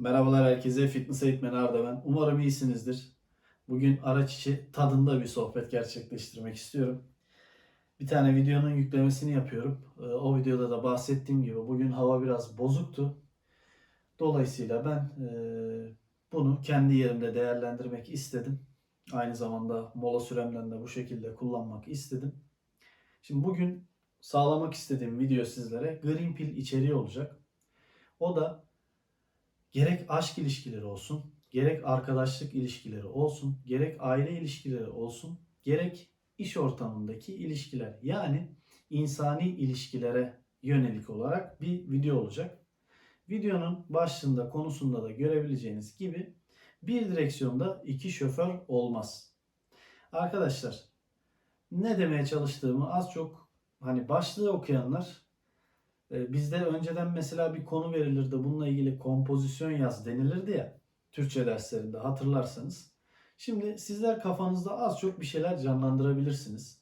Merhabalar herkese. Fitness eğitmeni Arda ben. Umarım iyisinizdir. Bugün araç içi tadında bir sohbet gerçekleştirmek istiyorum. Bir tane videonun yüklemesini yapıyorum. Ee, O videoda da bahsettiğim gibi bugün hava biraz bozuktu. Dolayısıyla ben e, bunu kendi yerimde değerlendirmek istedim. Aynı zamanda mola süremden de bu şekilde kullanmak istedim. Şimdi bugün sağlamak istediğim video sizlere Green Pill içeriği olacak. O da gerek aşk ilişkileri olsun, gerek arkadaşlık ilişkileri olsun, gerek aile ilişkileri olsun, gerek iş ortamındaki ilişkiler yani insani ilişkilere yönelik olarak bir video olacak. Videonun başlığında konusunda da görebileceğiniz gibi bir direksiyonda iki şoför olmaz. Arkadaşlar ne demeye çalıştığımı az çok hani başlığı okuyanlar bizde önceden mesela bir konu verilirdi bununla ilgili kompozisyon yaz denilirdi ya Türkçe derslerinde hatırlarsanız. Şimdi sizler kafanızda az çok bir şeyler canlandırabilirsiniz.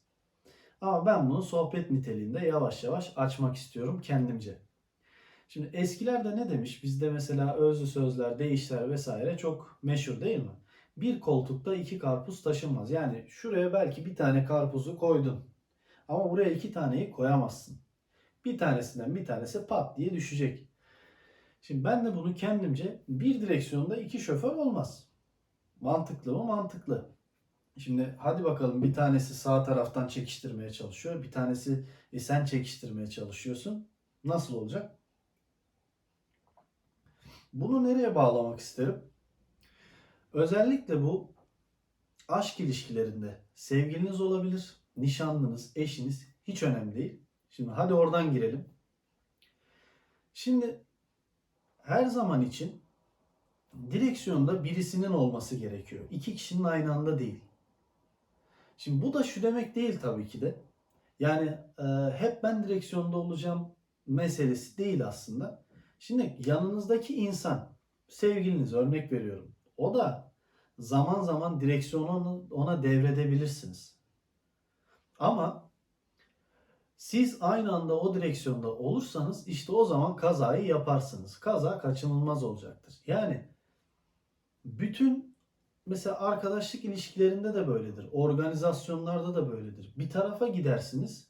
Ama ben bunu sohbet niteliğinde yavaş yavaş açmak istiyorum kendimce. Şimdi eskilerde ne demiş? Bizde mesela özlü sözler, deyişler vesaire çok meşhur değil mi? Bir koltukta iki karpuz taşınmaz. Yani şuraya belki bir tane karpuzu koydun. Ama buraya iki taneyi koyamazsın. Bir tanesinden bir tanesi pat diye düşecek. Şimdi ben de bunu kendimce bir direksiyonda iki şoför olmaz. Mantıklı mı? Mantıklı. Şimdi hadi bakalım bir tanesi sağ taraftan çekiştirmeye çalışıyor. Bir tanesi e, sen çekiştirmeye çalışıyorsun. Nasıl olacak? Bunu nereye bağlamak isterim? Özellikle bu aşk ilişkilerinde sevgiliniz olabilir, nişanlınız, eşiniz hiç önemli değil. Şimdi hadi oradan girelim. Şimdi her zaman için direksiyonda birisinin olması gerekiyor. İki kişinin aynı anda değil. Şimdi bu da şu demek değil tabii ki de. Yani e, hep ben direksiyonda olacağım meselesi değil aslında. Şimdi yanınızdaki insan, sevgiliniz örnek veriyorum. O da zaman zaman direksiyonu ona devredebilirsiniz. Ama siz aynı anda o direksiyonda olursanız işte o zaman kazayı yaparsınız. Kaza kaçınılmaz olacaktır. Yani bütün mesela arkadaşlık ilişkilerinde de böyledir. Organizasyonlarda da böyledir. Bir tarafa gidersiniz.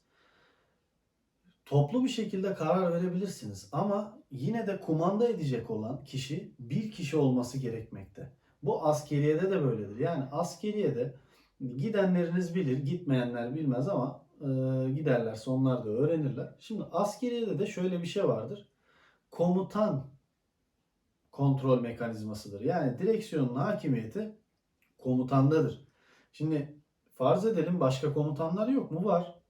Toplu bir şekilde karar verebilirsiniz ama yine de kumanda edecek olan kişi bir kişi olması gerekmekte. Bu askeriyede de böyledir. Yani askeriyede gidenleriniz bilir, gitmeyenler bilmez ama giderlerse onlar da öğrenirler. Şimdi askeriyede de şöyle bir şey vardır. Komutan kontrol mekanizmasıdır. Yani direksiyonun hakimiyeti komutandadır. Şimdi farz edelim başka komutanlar yok mu? Var.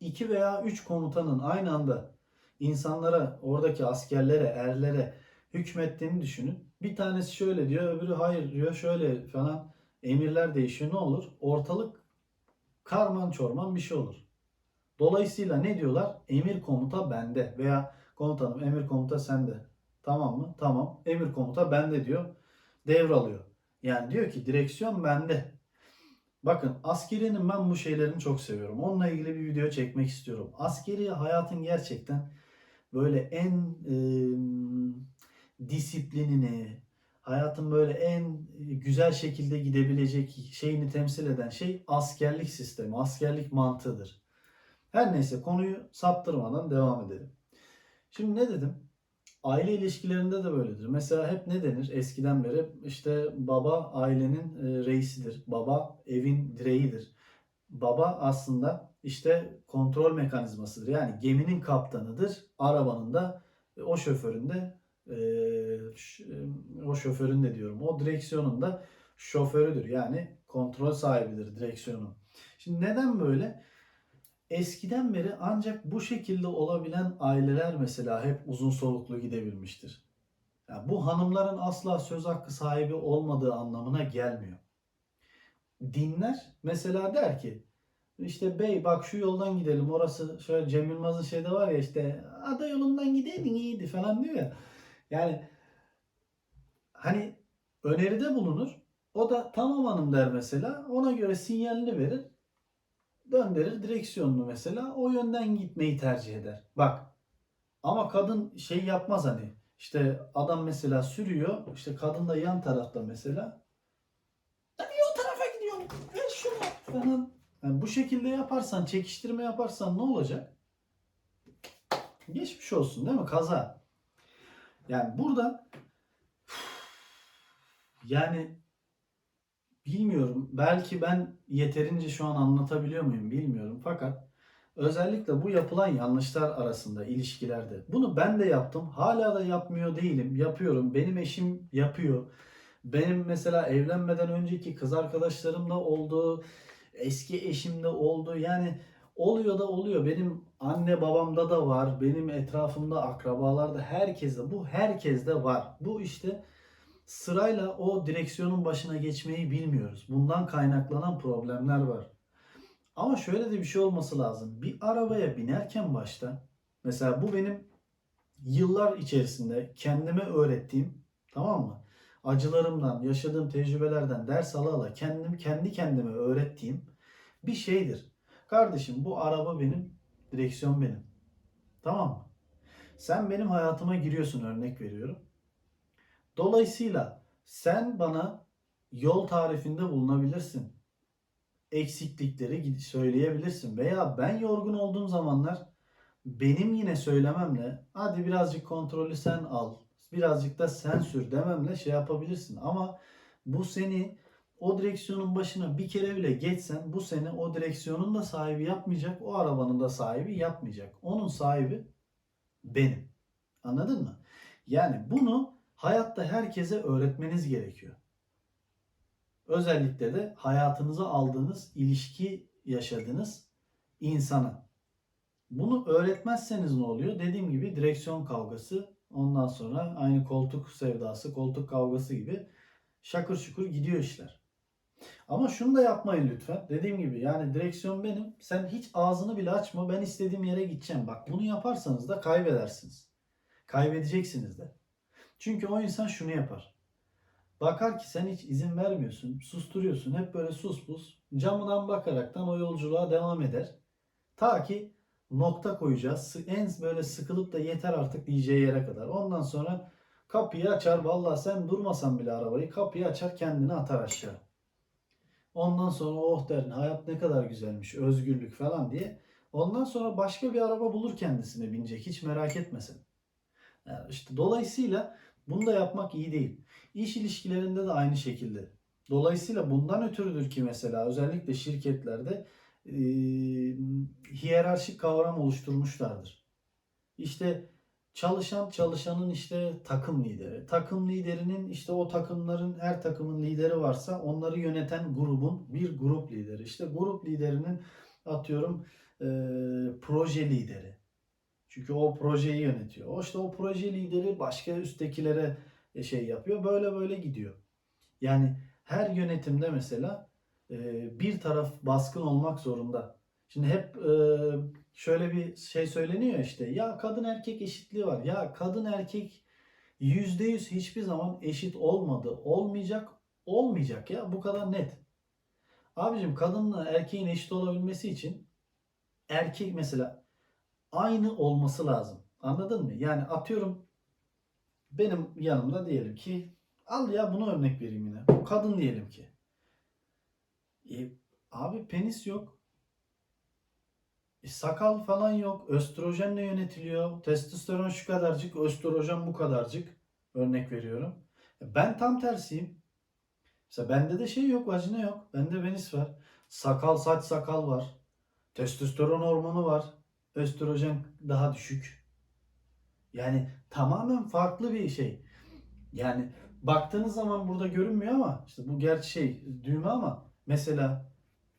2 veya 3 komutanın aynı anda insanlara, oradaki askerlere, erlere hükmettiğini düşünün. Bir tanesi şöyle diyor, öbürü hayır diyor, şöyle falan emirler değişiyor. Ne olur? Ortalık karman çorman bir şey olur. Dolayısıyla ne diyorlar? Emir komuta bende veya komutanım emir komuta sende. Tamam mı? Tamam. Emir komuta bende diyor. Devralıyor. Yani diyor ki direksiyon bende. Bakın askerinin ben bu şeylerini çok seviyorum. Onunla ilgili bir video çekmek istiyorum. Askeri hayatın gerçekten böyle en e, disiplinini, hayatın böyle en güzel şekilde gidebilecek şeyini temsil eden şey askerlik sistemi, askerlik mantığıdır. Her neyse konuyu saptırmadan devam edelim. Şimdi ne dedim? Aile ilişkilerinde de böyledir. Mesela hep ne denir eskiden beri? İşte baba ailenin e, reisidir. Baba evin direğidir. Baba aslında işte kontrol mekanizmasıdır. Yani geminin kaptanıdır. Arabanın da e, o şoförün de e, ş- e, o şoförün de diyorum. O direksiyonun da şoförüdür. Yani kontrol sahibidir direksiyonun. Şimdi neden böyle? Eskiden beri ancak bu şekilde olabilen aileler mesela hep uzun soluklu gidebilmiştir. Yani bu hanımların asla söz hakkı sahibi olmadığı anlamına gelmiyor. Dinler mesela der ki işte bey bak şu yoldan gidelim orası şöyle Cem Yılmaz'ın şeyde var ya işte ada yolundan gideydin iyiydi falan diyor ya. Yani hani öneride bulunur. O da tamam hanım der mesela. Ona göre sinyalini verir döndürür direksiyonunu mesela o yönden gitmeyi tercih eder. Bak ama kadın şey yapmaz hani İşte adam mesela sürüyor. işte kadın da yan tarafta mesela. Tabii o tarafa gidiyorum. Ver şunu falan. Yani bu şekilde yaparsan, çekiştirme yaparsan ne olacak? Geçmiş olsun değil mi? Kaza. Yani burada yani bilmiyorum. Belki ben yeterince şu an anlatabiliyor muyum bilmiyorum. Fakat özellikle bu yapılan yanlışlar arasında ilişkilerde bunu ben de yaptım. Hala da yapmıyor değilim. Yapıyorum. Benim eşim yapıyor. Benim mesela evlenmeden önceki kız arkadaşlarım da oldu. Eski eşim de oldu. Yani oluyor da oluyor. Benim anne babamda da var. Benim etrafımda akrabalarda herkeste bu herkeste var. Bu işte sırayla o direksiyonun başına geçmeyi bilmiyoruz. Bundan kaynaklanan problemler var. Ama şöyle de bir şey olması lazım. Bir arabaya binerken başta mesela bu benim yıllar içerisinde kendime öğrettiğim tamam mı? Acılarımdan, yaşadığım tecrübelerden ders ala ala kendim kendi kendime öğrettiğim bir şeydir. Kardeşim bu araba benim, direksiyon benim. Tamam mı? Sen benim hayatıma giriyorsun örnek veriyorum. Dolayısıyla sen bana yol tarifinde bulunabilirsin. Eksiklikleri söyleyebilirsin. Veya ben yorgun olduğum zamanlar benim yine söylememle hadi birazcık kontrolü sen al, birazcık da sen sür dememle şey yapabilirsin. Ama bu seni o direksiyonun başına bir kere bile geçsen bu seni o direksiyonun da sahibi yapmayacak, o arabanın da sahibi yapmayacak. Onun sahibi benim. Anladın mı? Yani bunu hayatta herkese öğretmeniz gerekiyor. Özellikle de hayatınıza aldığınız, ilişki yaşadığınız insana. Bunu öğretmezseniz ne oluyor? Dediğim gibi direksiyon kavgası, ondan sonra aynı koltuk sevdası, koltuk kavgası gibi şakır şukur gidiyor işler. Ama şunu da yapmayın lütfen. Dediğim gibi yani direksiyon benim. Sen hiç ağzını bile açma. Ben istediğim yere gideceğim. Bak bunu yaparsanız da kaybedersiniz. Kaybedeceksiniz de. Çünkü o insan şunu yapar. Bakar ki sen hiç izin vermiyorsun, susturuyorsun. Hep böyle sus pus. Camından bakaraktan o yolculuğa devam eder. Ta ki nokta koyacağız. En böyle sıkılıp da yeter artık diyeceği yere kadar. Ondan sonra kapıyı açar. Vallahi sen durmasan bile arabayı kapıyı açar kendini atar aşağı. Ondan sonra oh der hayat ne kadar güzelmiş özgürlük falan diye. Ondan sonra başka bir araba bulur kendisine binecek hiç merak etmesin. Yani işte dolayısıyla bunu da yapmak iyi değil. İş ilişkilerinde de aynı şekilde. Dolayısıyla bundan ötürüdür ki mesela özellikle şirketlerde e, hiyerarşik kavram oluşturmuşlardır. İşte çalışan çalışanın işte takım lideri. Takım liderinin işte o takımların her takımın lideri varsa onları yöneten grubun bir grup lideri. İşte grup liderinin atıyorum e, proje lideri. Çünkü o projeyi yönetiyor. O işte o proje lideri başka üsttekilere e, şey yapıyor. Böyle böyle gidiyor. Yani her yönetimde mesela e, bir taraf baskın olmak zorunda. Şimdi hep e, şöyle bir şey söyleniyor işte ya kadın erkek eşitliği var. Ya kadın erkek yüzde yüz hiçbir zaman eşit olmadı. Olmayacak. Olmayacak ya bu kadar net. Abicim kadınla erkeğin eşit olabilmesi için erkek mesela aynı olması lazım. Anladın mı? Yani atıyorum benim yanımda diyelim ki al ya bunu örnek vereyim yine. Kadın diyelim ki. E, abi penis yok. E, sakal falan yok. Östrojenle yönetiliyor. Testosteron şu kadarcık, östrojen bu kadarcık. Örnek veriyorum. E, ben tam tersiyim. Mesela bende de şey yok, vajina yok. Bende penis var. Sakal, saç sakal var. Testosteron hormonu var. Östrojen daha düşük. Yani tamamen farklı bir şey. Yani baktığınız zaman burada görünmüyor ama işte bu gerçi şey düğme ama mesela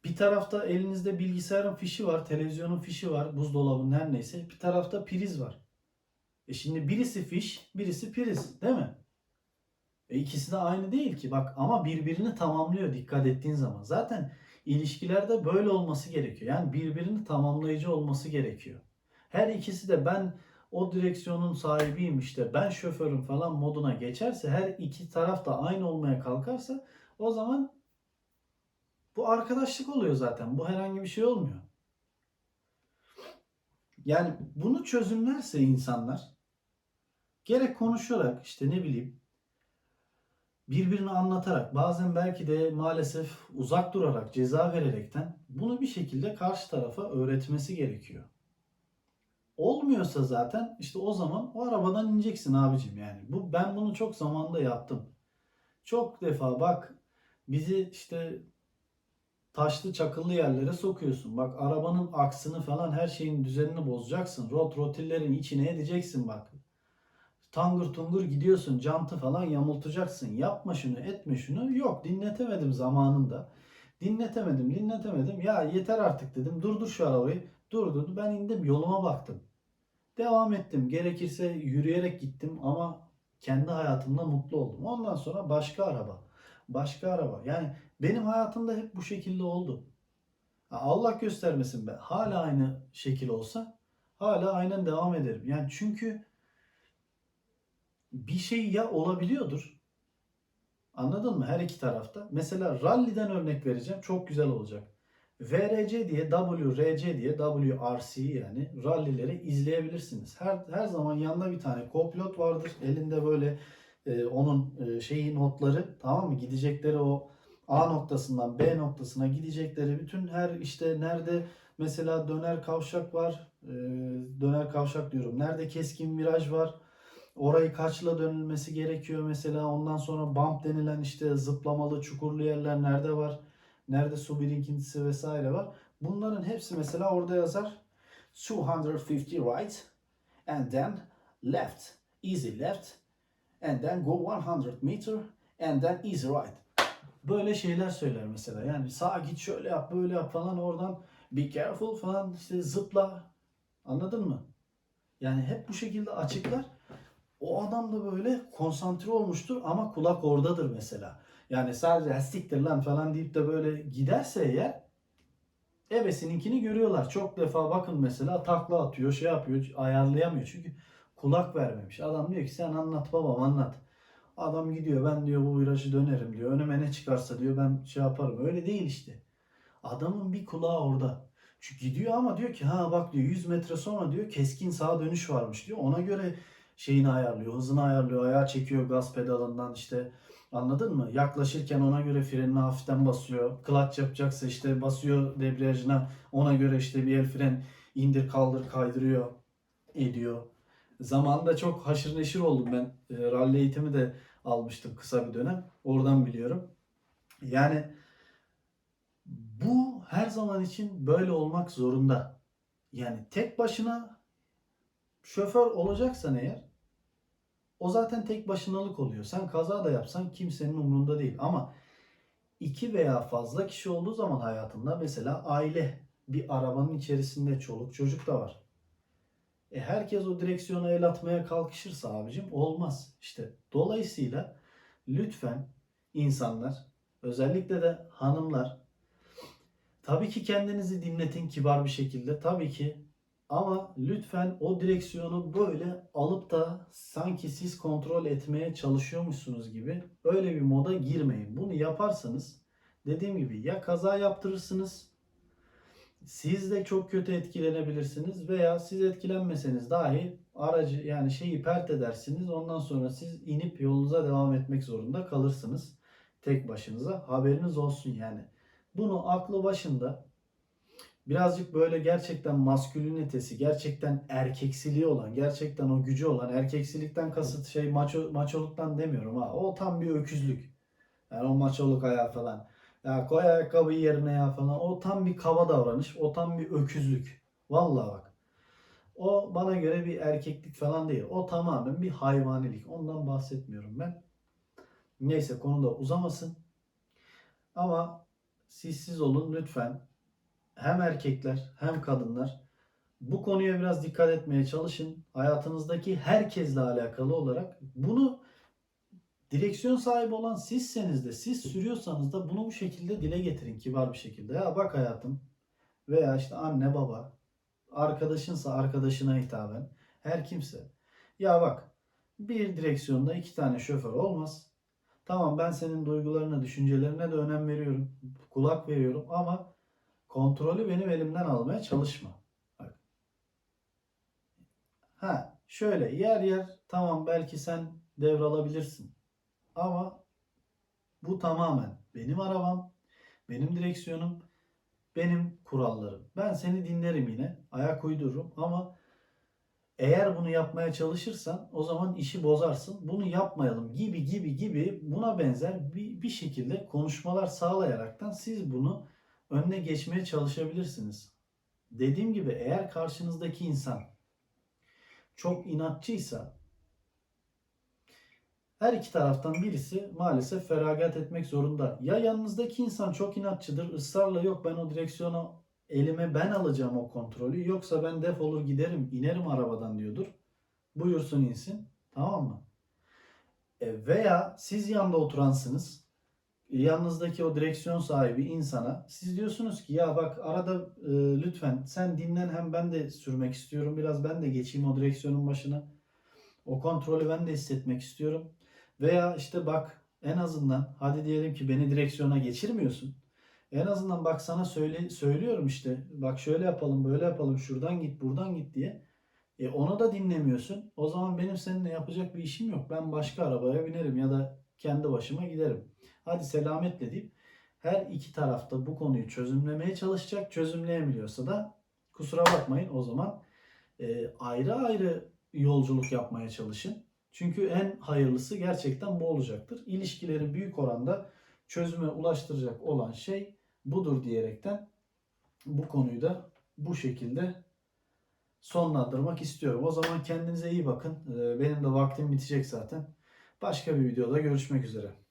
bir tarafta elinizde bilgisayarın fişi var, televizyonun fişi var, buzdolabının her neyse. Bir tarafta priz var. E şimdi birisi fiş, birisi priz değil mi? E ikisi de aynı değil ki. Bak ama birbirini tamamlıyor dikkat ettiğin zaman. Zaten ilişkilerde böyle olması gerekiyor. Yani birbirini tamamlayıcı olması gerekiyor. Her ikisi de ben o direksiyonun sahibiyim işte ben şoförüm falan moduna geçerse her iki taraf da aynı olmaya kalkarsa o zaman bu arkadaşlık oluyor zaten. Bu herhangi bir şey olmuyor. Yani bunu çözümlerse insanlar Gerek konuşarak işte ne bileyim birbirini anlatarak bazen belki de maalesef uzak durarak ceza vererekten bunu bir şekilde karşı tarafa öğretmesi gerekiyor. Olmuyorsa zaten işte o zaman o arabadan ineceksin abicim yani. Bu ben bunu çok zamanda yaptım. Çok defa bak bizi işte taşlı çakıllı yerlere sokuyorsun. Bak arabanın aksını falan her şeyin düzenini bozacaksın. Rot rotillerin içine edeceksin bak. Tangır tungur gidiyorsun cantı falan yamultacaksın. Yapma şunu etme şunu. Yok dinletemedim zamanında. Dinletemedim dinletemedim. Ya yeter artık dedim. Durdur şu arabayı. Durdurdu. Ben indim yoluma baktım. Devam ettim. Gerekirse yürüyerek gittim ama kendi hayatımda mutlu oldum. Ondan sonra başka araba. Başka araba. Yani benim hayatımda hep bu şekilde oldu. Allah göstermesin be. Hala aynı şekil olsa hala aynen devam ederim. Yani çünkü bir şey ya olabiliyordur. Anladın mı? Her iki tarafta. Mesela rally'den örnek vereceğim. Çok güzel olacak. VRC diye, WRC diye, WRC yani rallileri izleyebilirsiniz. Her her zaman yanında bir tane kopilot vardır. Elinde böyle e, onun e, şeyi notları tamam mı? Gidecekleri o A noktasından B noktasına gidecekleri bütün her işte nerede mesela döner kavşak var. e, döner kavşak diyorum. Nerede keskin viraj var. Orayı kaçla dönülmesi gerekiyor mesela. Ondan sonra bump denilen işte zıplamalı çukurlu yerler nerede var? Nerede su birikintisi vesaire var. Bunların hepsi mesela orada yazar. 250 right and then left. Easy left and then go 100 meter and then easy right. Böyle şeyler söyler mesela. Yani sağa git şöyle yap böyle yap falan oradan be careful falan işte zıpla. Anladın mı? Yani hep bu şekilde açıklar. O adam da böyle konsantre olmuştur ama kulak oradadır mesela. Yani sadece "Ha, siktir lan falan deyip de böyle giderse eğer ebesininkini görüyorlar. Çok defa bakın mesela takla atıyor, şey yapıyor, ayarlayamıyor. Çünkü kulak vermemiş. Adam diyor ki sen anlat babam anlat. Adam gidiyor ben diyor bu virajı dönerim diyor. Önüme ne çıkarsa diyor ben şey yaparım. Öyle değil işte. Adamın bir kulağı orada. Çünkü gidiyor ama diyor ki ha bak diyor 100 metre sonra diyor keskin sağa dönüş varmış diyor. Ona göre şeyini ayarlıyor, hızını ayarlıyor, ayağı çekiyor gaz pedalından işte anladın mı? Yaklaşırken ona göre frenini hafiften basıyor. Clutch yapacaksa işte basıyor debriyajına ona göre işte bir el fren indir kaldır kaydırıyor ediyor. Zamanında çok haşır neşir oldum ben. E, rally eğitimi de almıştım kısa bir dönem. Oradan biliyorum. Yani bu her zaman için böyle olmak zorunda. Yani tek başına şoför olacaksan eğer o zaten tek başınalık oluyor. Sen kaza da yapsan kimsenin umurunda değil. Ama iki veya fazla kişi olduğu zaman hayatında mesela aile bir arabanın içerisinde çoluk çocuk da var. E herkes o direksiyona el atmaya kalkışırsa abicim olmaz. İşte dolayısıyla lütfen insanlar özellikle de hanımlar tabii ki kendinizi dinletin kibar bir şekilde. Tabii ki ama lütfen o direksiyonu böyle alıp da sanki siz kontrol etmeye çalışıyormuşsunuz gibi öyle bir moda girmeyin. Bunu yaparsanız dediğim gibi ya kaza yaptırırsınız siz de çok kötü etkilenebilirsiniz veya siz etkilenmeseniz dahi aracı yani şeyi pert edersiniz. Ondan sonra siz inip yolunuza devam etmek zorunda kalırsınız. Tek başınıza haberiniz olsun yani. Bunu aklı başında birazcık böyle gerçekten maskülinitesi, gerçekten erkeksiliği olan, gerçekten o gücü olan, erkeksilikten kasıt şey maço, maçoluktan demiyorum ha. O tam bir öküzlük. Yani o maçoluk ayağı falan. Ya koy ayakkabıyı yerine ya falan. O tam bir kaba davranış. O tam bir öküzlük. Vallahi bak. O bana göre bir erkeklik falan değil. O tamamen bir hayvanilik. Ondan bahsetmiyorum ben. Neyse konu da uzamasın. Ama siz olun lütfen. Hem erkekler hem kadınlar bu konuya biraz dikkat etmeye çalışın. Hayatınızdaki herkesle alakalı olarak bunu direksiyon sahibi olan sizseniz de siz sürüyorsanız da bunu bu şekilde dile getirin kibar bir şekilde. Ya bak hayatım veya işte anne baba arkadaşınsa arkadaşına hitaben her kimse. Ya bak bir direksiyonda iki tane şoför olmaz. Tamam ben senin duygularına, düşüncelerine de önem veriyorum. Kulak veriyorum ama kontrolü benim elimden almaya çalışma. Bak. Ha, şöyle yer yer tamam belki sen devralabilirsin. Ama bu tamamen benim arabam, benim direksiyonum, benim kurallarım. Ben seni dinlerim yine, ayak uydururum ama eğer bunu yapmaya çalışırsan o zaman işi bozarsın. Bunu yapmayalım gibi gibi gibi buna benzer bir, bir şekilde konuşmalar sağlayaraktan siz bunu önüne geçmeye çalışabilirsiniz. Dediğim gibi eğer karşınızdaki insan çok inatçıysa her iki taraftan birisi maalesef feragat etmek zorunda. Ya yanınızdaki insan çok inatçıdır, ısrarla yok ben o direksiyonu elime ben alacağım o kontrolü yoksa ben defolur giderim inerim arabadan diyordur. Buyursun insin tamam mı? E, veya siz yanında oturansınız. Yanınızdaki o direksiyon sahibi insana siz diyorsunuz ki ya bak arada e, lütfen sen dinlen hem ben de sürmek istiyorum. Biraz ben de geçeyim o direksiyonun başına. O kontrolü ben de hissetmek istiyorum. Veya işte bak en azından hadi diyelim ki beni direksiyona geçirmiyorsun. En azından bak sana söyle, söylüyorum işte bak şöyle yapalım böyle yapalım şuradan git buradan git diye. E onu da dinlemiyorsun. O zaman benim seninle yapacak bir işim yok. Ben başka arabaya binerim ya da kendi başıma giderim. Hadi selametle deyip her iki tarafta bu konuyu çözümlemeye çalışacak. Çözümleyemiyorsa da kusura bakmayın o zaman e, ayrı ayrı yolculuk yapmaya çalışın. Çünkü en hayırlısı gerçekten bu olacaktır. İlişkileri büyük oranda çözüme ulaştıracak olan şey budur diyerekten bu konuyu da bu şekilde sonlandırmak istiyorum. O zaman kendinize iyi bakın. Ee, Benim de vaktim bitecek zaten. Başka bir videoda görüşmek üzere.